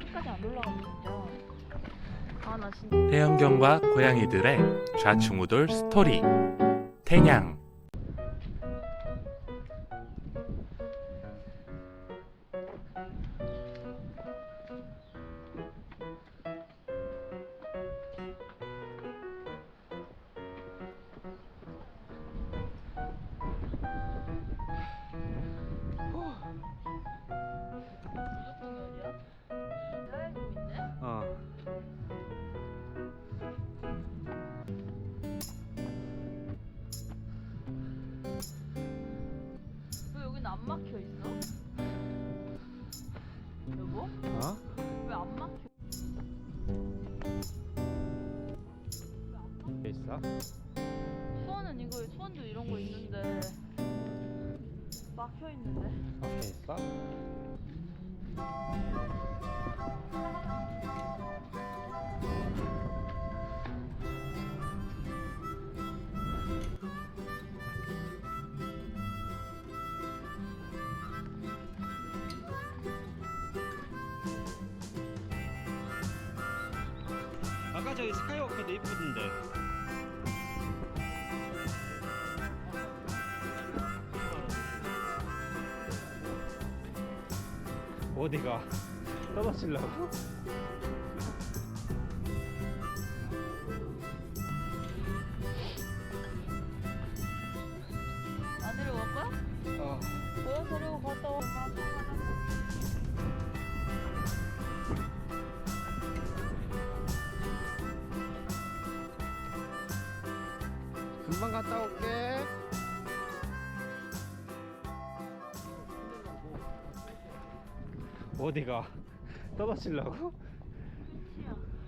끝까지 안 올라가면 진짜. 아, 나 진짜. 태연경과 고양이들의 좌충우돌 스토리 태냥 안 막혀 있어? 여보? 어? 왜 안 막혀? 돼 있어? 수원은 이거 수원도 이런 거 있는데 막혀 있는데. 앞에 있어? 아까 저기 스카이워크도 이쁘던데. 어디가 떨어지려고? 안 내려갈 거야? 어. 뭐야 데리고 갔다 와. 금방 갔다 올게. 어디가 떨어지려고?